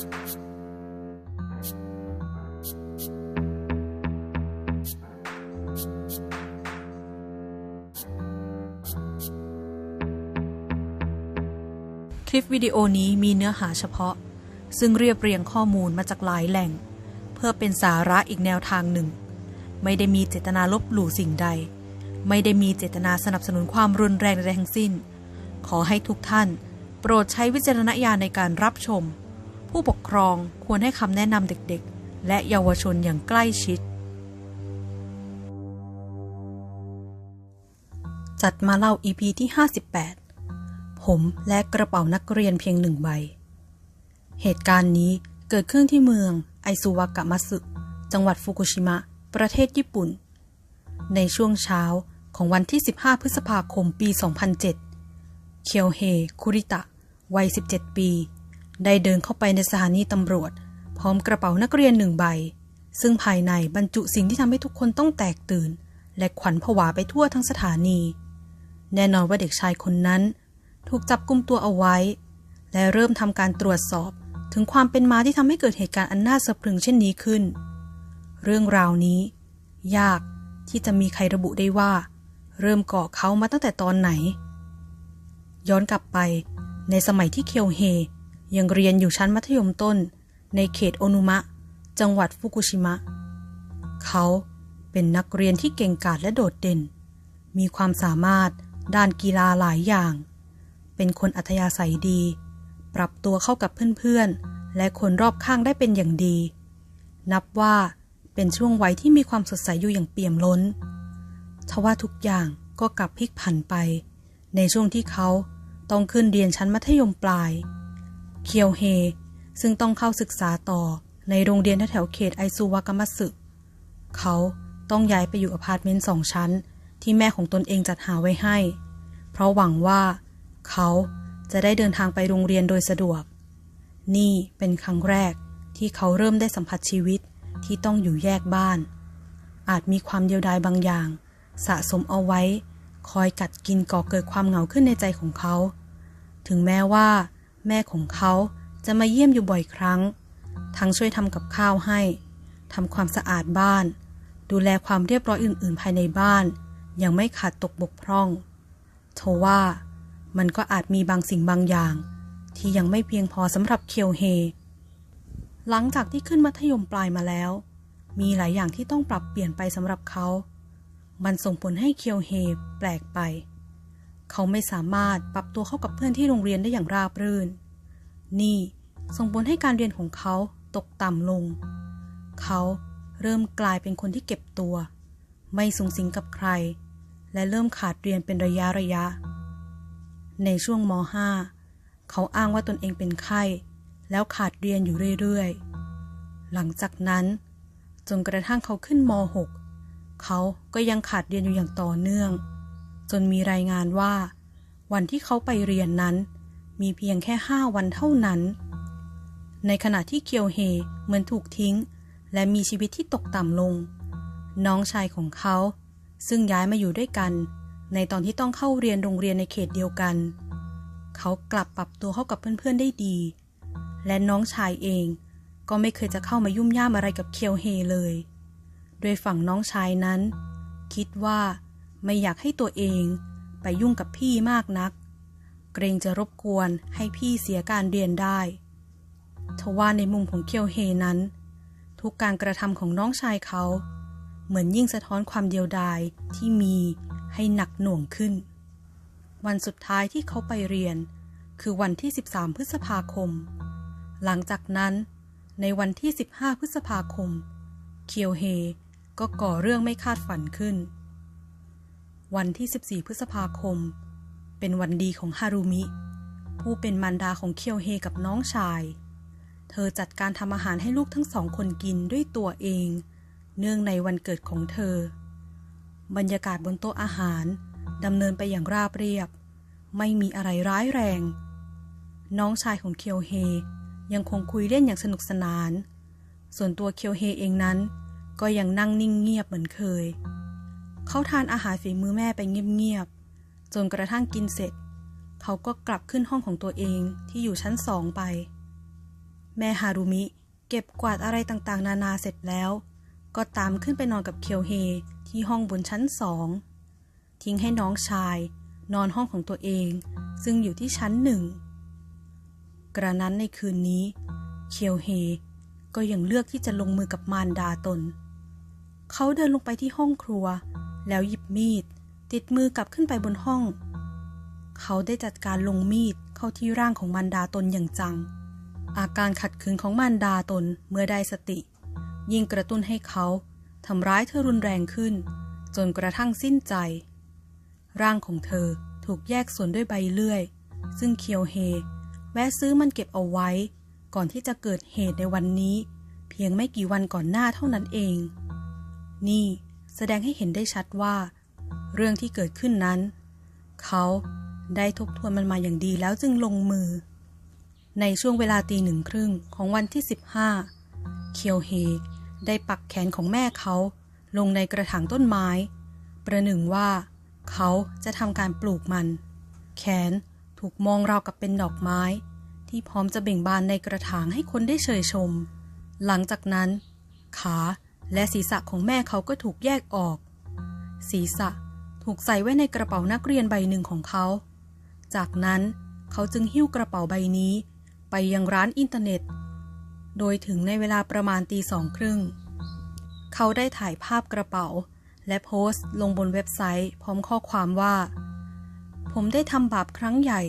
คลิปวิดีโอนี้มีเนื้อหาเฉพาะ ซึ่งเรียบเรียงข้อมูลมาจากหลายแหล่ง เพื่อเป็นสาระอีกแนวทางหนึ่ง ไม่ได้มีเจตนาลบหลู่สิ่งใด ไม่ได้มีเจตนาสนับสนุนความรุนแรงใดทั้งสิ้น ขอให้ทุกท่าน โปรดใช้วิจารณญาณในการรับชม ผู้ปกครองควรให้คำแนะนำเด็กๆ และเยาวชนอย่างใกล้ชิด จัดมาเล่า EP ที่ 58 ผมและกระเป๋านักเรียนเพียงหนึ่งใบ เหตุการณ์นี้เกิดขึ้นที่เมืองไอซูวากะมัสึจังหวัดฟุกุชิมะ ประเทศญี่ปุ่น ในช่วงเช้าของวันที่ 15 พฤษภาคม ปี 2007 เคียวเฮ คุริตะ วัย 17 ปี ได้เดินเข้าไปในสถานีตำรวจ พร้อมกระเป๋านักเรียนหนึ่งใบ ซึ่งภายในบรรจุสิ่งที่ทำให้ทุกคนต้องแตกตื่น และขวัญผวาไปทั่วทั้งสถานี แน่นอนว่าเด็กชายคนนั้น ถูกจับกุมตัวเอาไว้ และเริ่มทำการตรวจสอบถึงความเป็นมาที่ทำให้เกิดเหตุการณ์อันน่าสะพรึงเช่นนี้ขึ้น เรื่องราวนี้ ยากที่จะมีใครระบุได้ว่า เริ่มก่อเขามาตั้งแต่ตอนไหน ย้อนกลับไปในสมัยที่เคียวเฮ ยังเรียนอยู่ชั้นมัธยมต้น ในเขตโอนุมะ จังหวัดฟุกุชิมะ เขาเป็นนักเรียนที่เก่งกาจและโดดเด่น มีความสามารถด้านกีฬาหลายอย่าง เป็นคนอัธยาศัยดี ปรับตัวเข้ากับเพื่อนๆ และคนรอบข้างได้เป็นอย่างดี นับว่าเป็นช่วงวัยที่มีความสดใสอยู่อย่างเปี่ยมล้นทว่าทุกอย่างก็กลับพลิกผันไป ในช่วงที่เขาต้องขึ้นเรียนชั้นมัธยมปลาย เคียวเฮ ซึ่งต้องเข้าศึกษาต่อในโรงเรียนแถวเขตไอซูวากามัสึเขาต้องย้ายไปอยู่อพาร์ตเมนต์สองชั้น ที่แม่ของตนเองจัดหาไว้ให้ เพราะหวังว่า เขาจะได้เดินทางไปโรงเรียนโดยสะดวก นี่เป็นครั้งแรกที่เขาเริ่มได้สัมผัสชีวิตที่ต้องอยู่แยกบ้าน อาจมีความเดียวดายบางอย่าง สะสมเอาไว้ คอยกัดกินก่อเกิดความเหงาขึ้นในใจของเขา ถึงแม้ว่า แม่ของเขาจะมาเยี่ยมอยู่บ่อยครั้ง ทั้งช่วยทำกับข้าวให้ทำความสะอาดบ้าน ดูแลความเรียบร้อยอื่น ๆ ภายในบ้าน ยังไม่ขาดตกบกพร่องโทว่ามันก็อาจมีบางสิ่งบางอย่าง ที่ยังไม่เพียงพอสำหรับเคียวเฮ หลังจากที่ขึ้นมัธยมปลายมาแล้ว มีหลายอย่างที่ต้องปรับเปลี่ยนไปสำหรับเขา มันส่งผลให้เคียวเฮแปลกไป เขาไม่สามารถปรับตัวเข้ากับเพื่อนที่โรงเรียนได้อย่างราบรื่น นี่ส่งผลให้การเรียนของเขาตกต่ำลง เขาเริ่มกลายเป็นคนที่เก็บตัว ไม่สูงสิงกับใคร และเริ่มขาดเรียนเป็นระยะระยะ ในช่วงม .5 เขาอ้างว่าตนเองเป็นไข้ แล้วขาดเรียนอยู่เรื่อยๆ หลังจากนั้น จนกระทั่งเขาขึ้นม .6 เขาก็ยังขาดเรียนอยู่อย่างต่อเนื่อง จนมีรายงานว่า วันที่เขาไปเรียนนั้น มีเพียงแค่ห้าวันเท่านั้น ในขณะที่เคียวเฮเหมือนถูกทิ้ง และมีชีวิตที่ตกต่ำลง น้องชายของเขา ซึ่งย้ายมาอยู่ด้วยกัน ในตอนที่ต้องเข้าเรียนโรงเรียนในเขตเดียวกัน เขากลับปรับตัวเข้ากับเพื่อนๆได้ดี และน้องชายเองก็ไม่เคยจะเข้ามายุ่มย่ามอะไรกับเคียวเฮเลย โดยฝั่งน้องชายนั้น คิดว่า ไม่อยากให้ตัวเองไปยุ่งกับพี่มากนัก เกรงจะรบกวนให้พี่เสียการเรียนได้ทว่าในมุมของเคียวเฮนั้น ทุกการกระทำของน้องชายเขา เหมือนยิ่งสะท้อนความเดียวดายที่มีให้หนักหน่วงขึ้น วันสุดท้ายที่เขาไปเรียน คือวันที่ 13 พฤษภาคม หลังจากนั้น ในวันที่ 15 พฤษภาคม เคียวเฮก็ก่อเรื่องไม่คาดฝันขึ้น วันที่ 14 พฤษภาคม เป็นวันดีของฮารุมิ ผู้เป็นมารดาของเคียวเฮกับน้องชาย เธอจัดการทำอาหารให้ลูกทั้งสองคนกินด้วยตัวเอง เนื่องในวันเกิดของเธอ บรรยากาศบนโต๊ะอาหารดำเนินไปอย่างราบเรียบ ไม่มีอะไรร้ายแรง น้องชายของเคียวเฮยังคงคุยเล่นอย่างสนุกสนาน ส่วนตัวเคียวเฮเองนั้น ก็ยังนั่งนิ่งเงียบเหมือนเคย เขาทานอาหารฝีมือแม่ไปเงียบๆ จนกระทั่งกินเสร็จ เขาก็กลับขึ้นห้องของตัวเองที่อยู่ชั้นสองไป แม่ฮารุมิเก็บกวาดอะไรต่างๆ นานาเสร็จแล้ว ก็ตามขึ้นไปนอนกับเคียวเฮที่ห้องบนชั้นสอง ทิ้งให้น้องชาย นอนห้องของตัวเอง ซึ่งอยู่ที่ชั้นหนึ่ง กระนั้นในคืนนี้ เคียวเฮก็ยังเลือกที่จะลงมือกับมารดาตน เขาเดินลงไปที่ห้องครัว แล้วหยิบมีด ติดมือกลับขึ้นไปบนห้อง เขาได้จัดการลงมีดเข้าที่ร่างของมารดาตนอย่างจัง อาการขัดขืนของมารดาตนเมื่อได้สติ ยิ่งกระตุ้นให้เขาทำร้ายเธอรุนแรงขึ้น จนกระทั่งสิ้นใจ ร่างของเธอถูกแยกส่วนด้วยใบเลื่อย ซึ่งเคียวเฮ แวะซื้อมันเก็บเอาไว้ ก่อนที่จะเกิดเหตุในวันนี้ เพียงไม่กี่วันก่อนหน้าเท่านั้นเอง นี่ แสดงให้เห็นได้ชัดว่า เรื่องที่เกิดขึ้นนั้น เขาได้ทบทวนมันมาอย่างดีแล้วจึงลงมือ ในช่วงเวลาตีหนึ่งครึ่งของวันที่ 15 เคียวเฮได้ปักแขนของแม่เขาลงในกระถางต้นไม้ ประหนึ่งว่า เขาจะทำการปลูกมัน แขนถูกมองราวกับเป็นดอกไม้ ที่พร้อมจะเบ่งบานในกระถางให้คนได้เชยชม หลังจากนั้น ขา และศีรษะของแม่เขาก็ถูกแยกออก ศีรษะถูกใส่ไว้ในกระเป๋านักเรียนใบหนึ่งของเขา จากนั้นเขาจึงหิ้วกระเป๋าใบนี้ ไปยังร้านอินเทอร์เน็ต โดยถึงในเวลาประมาณตีสองครึ่ง เขาได้ถ่ายภาพกระเป๋า และโพสต์ลงบนเว็บไซต์ พร้อมข้อความว่า ผมได้ทำบาปครั้งใหญ่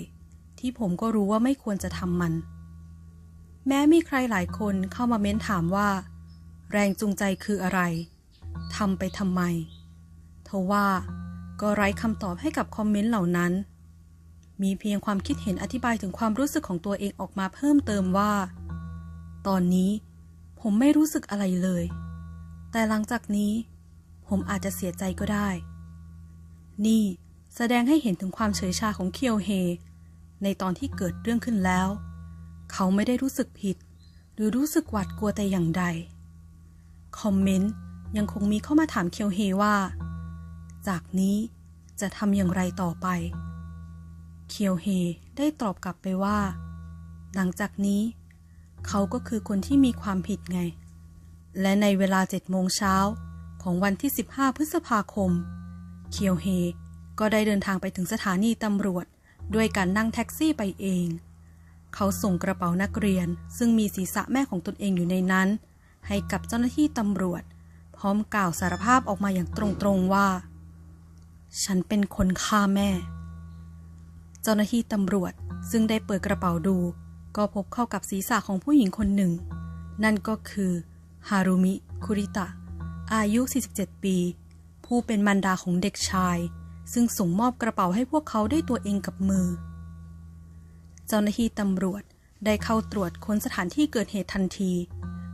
ที่ผมก็รู้ว่าไม่ควรจะทำมัน แม้มีใครหลายคนเข้ามาเม้นถามว่า แรงจูงใจคืออะไรทำไปทำไมทว่าก็ไร้คำตอบให้กับคอมเมนต์เหล่านั้น มีเพียงความคิดเห็นอธิบายถึงความรู้สึกของตัวเองออกมาเพิ่มเติมว่า ตอนนี้ผมไม่รู้สึกอะไรเลย แต่หลังจากนี้ผมอาจจะเสียใจก็ได้ นี่แสดงให้เห็นถึงความเฉยชาของเคียวเฮ ในตอนที่เกิดเรื่องขึ้นแล้ว เขาไม่ได้รู้สึกผิด หรือรู้สึกหวาดกลัวแต่อย่างใด คอมเมนต์ยังคงมีเข้ามาถามเคียวเฮว่า จากนี้จะทำอย่างไรต่อไป เคียวเฮได้ตอบกลับไปว่า หลังจากนี้ เขาก็คือคนที่มีความผิดไง และในเวลาเจ็ดโมงเช้าของวันที่ 15 พฤษภาคม เคียวเฮก็ได้เดินทางไปถึงสถานีตำรวจ ด้วยการนั่งแท็กซี่ไปเอง เขาส่งกระเป๋านักเรียนซึ่งมีศีรษะแม่ของตนเองอยู่ในนั้น ให้กับเจ้าหน้าที่ตำรวจ พร้อมกล่าวสารภาพออกมาอย่างตรงๆว่า ฉันเป็นคนฆ่าแม่ เจ้าหน้าที่ตำรวจซึ่งได้เปิดกระเป๋าดู ก็พบเข้ากับศีรษะของผู้หญิงคนหนึ่ง นั่นก็คือฮารุมิ คุริตะ อายุ 47 ปี ผู้เป็นมารดาของเด็กชาย ซึ่งส่งมอบกระเป๋าให้พวกเขาได้ตัวเองกับมือ เจ้าหน้าที่ตำรวจได้เข้าตรวจค้นสถานที่เกิดเหตุทันที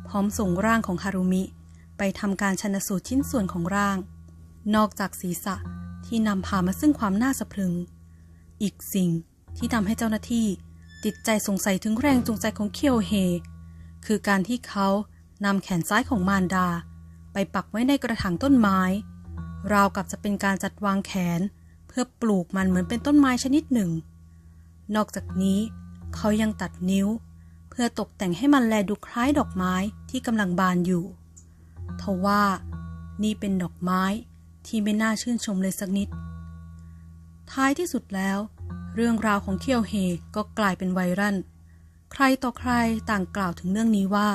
พร้อมส่งร่างของฮารุมิ ไปทำการชนสูตรชิ้นส่วนของร่าง นอกจากศีรษะที่นำพามาซึ่งความน่าสะพรึง อีกสิ่งที่ทำให้เจ้าหน้าที่ติดใจสงสัยถึงแรงจูงใจของเคียวเฮ คือการที่เขานำแขนซ้ายของมารดา ไปปักไว้ในกระถางต้นไม้ ราวกับจะเป็นการจัดวางแขน เพื่อปลูกมันเหมือนเป็นต้นไม้ชนิดหนึ่ง นอกจากนี้เขายังตัดนิ้ว พื่อตกแต่งให้มันแลดูคล้ายดอกไม้ที่กำลังบานอยู่ ทว่านี่เป็นดอกไม้ที่ไม่น่าชื่นชมเลยสักนิด ท้ายที่สุดแล้ว เรื่องราวของเคียวเฮก็กลายเป็นไวรัลใครต่อใครต่างกล่าวถึงเรื่องนี้ว่า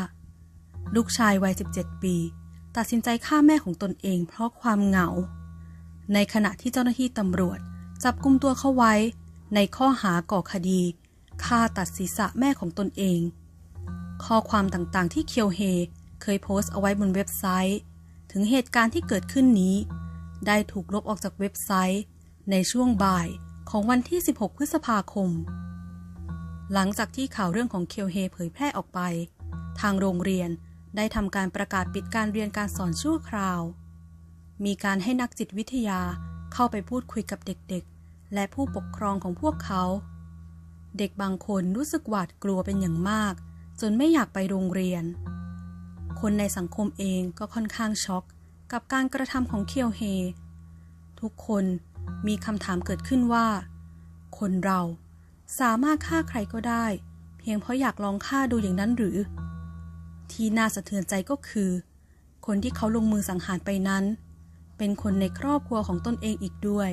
ลูกชายวัย 17 ปี ตัดสินใจฆ่าแม่ของตนเองเพราะความเหงา ในขณะที่เจ้าหน้าที่ตำรวจ จับกุมตัวเขาไว้ ในข้อหาก่อคดี ฆ่าตัดศีรษะแม่ของตนเอง ข้อความต่างๆที่เคียวเฮเคยโพสต์เอาไว้บนเว็บไซต์ ถึงเหตุการณ์ที่เกิดขึ้นนี้ ได้ถูกลบออกจากเว็บไซต์ ในช่วงบ่ายของวันที่ 16 พฤษภาคม หลังจากที่ข่าวเรื่องของเคียวเฮเผยแพร่ออกไป ทางโรงเรียนได้ทำการประกาศปิดการเรียนการสอนชั่วคราว มีการให้นักจิตวิทยาเข้าไปพูดคุยกับเด็กๆ และผู้ปกครองของพวกเขา เด็กบางคนรู้สึกหวาดกลัวเป็นอย่างมาก จนไม่อยากไปโรงเรียน คนในสังคมเองก็ค่อนข้างช็อกกับการกระทำของเคียวเฮ ทุกคนมีคำถามเกิดขึ้นว่า คนเราสามารถฆ่าใครก็ได้เเพียงเพราะอยากลองฆ่าดูอย่างนั้นหรือ ที่น่าสะเทือนใจก็คือ คนที่เขาลงมือสังหารไปนั้น เป็นคนในครอบครัวของตนเองอีกด้วย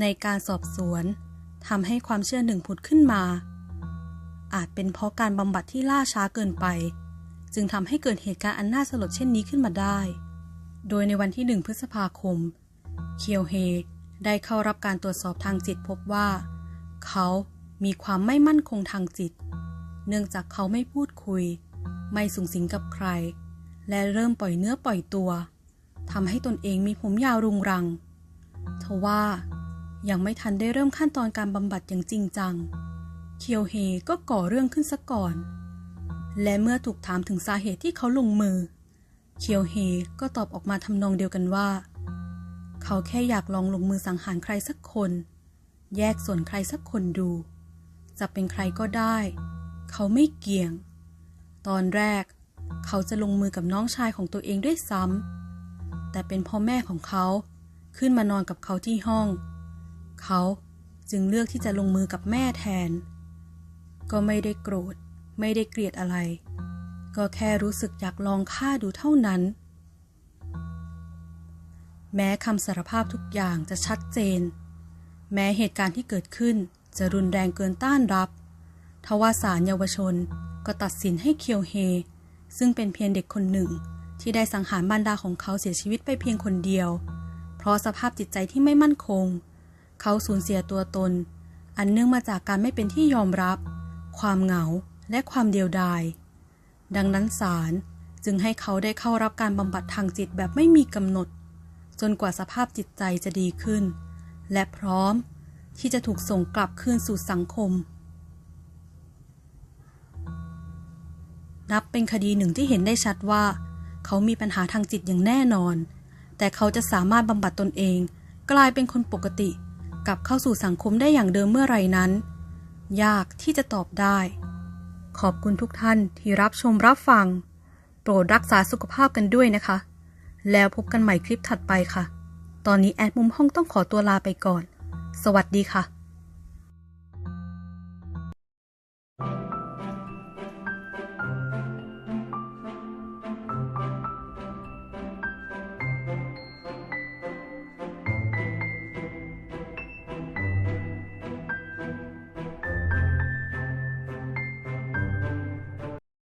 ในการสอบสวน ทำให้ความเชื่อหนึ่งผุดขึ้นมา อาจเป็นเพราะการบำบัดที่ล่าช้าเกินไป จึงทำให้เกิดเหตุการณ์อันน่าสลดเช่นนี้ขึ้นมาได้ โดยในวันที่หนึ่งพฤษภาคม เคียวเฮได้เข้ารับการตรวจสอบทางจิตพบว่า เขามีความไม่มั่นคงทางจิต เนื่องจากเขาไม่พูดคุย ไม่สุงสิงกับใคร และเริ่มปล่อยเนื้อปล่อยตัวทำให้ตนเองมีผมยาวรุงรังทว่า ยังไม่ทันได้เริ่มขั้นตอนการบำบัดอย่างจริงจัง เคียวเฮก็ก่อเรื่องขึ้นซะก่อน และเมื่อถูกถามถึงสาเหตุที่เขาลงมือ เคียวเฮก็ตอบออกมาทำนองเดียวกันว่า เขาแค่อยากลองลงมือสังหารใครสักคน แยกส่วนใครสักคนดู จะเป็นใครก็ได้ เขาไม่เกี่ยง ตอนแรก เขาจะลงมือกับน้องชายของตัวเองด้วยซ้ำแต่เป็นพ่อแม่ของเขาขึ้นมานอนกับเขาที่ห้อง เขาจึงเลือกที่จะลงมือกับแม่แทน ก็ไม่ได้โกรธ ไม่ได้เกลียดอะไร ก็แค่รู้สึกอยากลองฆ่าดูเท่านั้น แม้คำสารภาพทุกอย่างจะชัดเจน แม้เหตุการณ์ที่เกิดขึ้นจะรุนแรงเกินต้านรับทว่าศาลเยาวชนก็ตัดสินให้เคียวเฮ ซึ่งเป็นเพียงเด็กคนหนึ่งที่ได้สังหารบรรดาของเขาเสียชีวิตไปเพียงคนเดียว เพราะสภาพจิตใจที่ไม่มั่นคง เขาสูญเสียตัวตน อันเนื่องมาจากการไม่เป็นที่ยอมรับ ความเหงาและความเดียวดาย ดังนั้นศาลจึงให้เขาได้เข้ารับการบำบัดทางจิตแบบไม่มีกำหนด จนกว่าสภาพจิตใจจะดีขึ้น และพร้อมที่จะถูกส่งกลับคืนสู่สังคม นับเป็นคดีหนึ่งที่เห็นได้ชัดว่า เขามีปัญหาทางจิตอย่างแน่นอน แต่เขาจะสามารถบำบัดตนเอง กลายเป็นคนปกติ กลับเข้าสู่สังคมได้อย่างเดิมเมื่อไรนั้น ยากที่จะตอบได้ ขอบคุณทุกท่านที่รับชมรับฟัง โปรดรักษาสุขภาพกันด้วยนะคะ แล้วพบกันใหม่คลิปถัดไปค่ะ ตอนนี้แอดมุมห้องต้องขอตัวลาไปก่อน สวัสดีค่ะ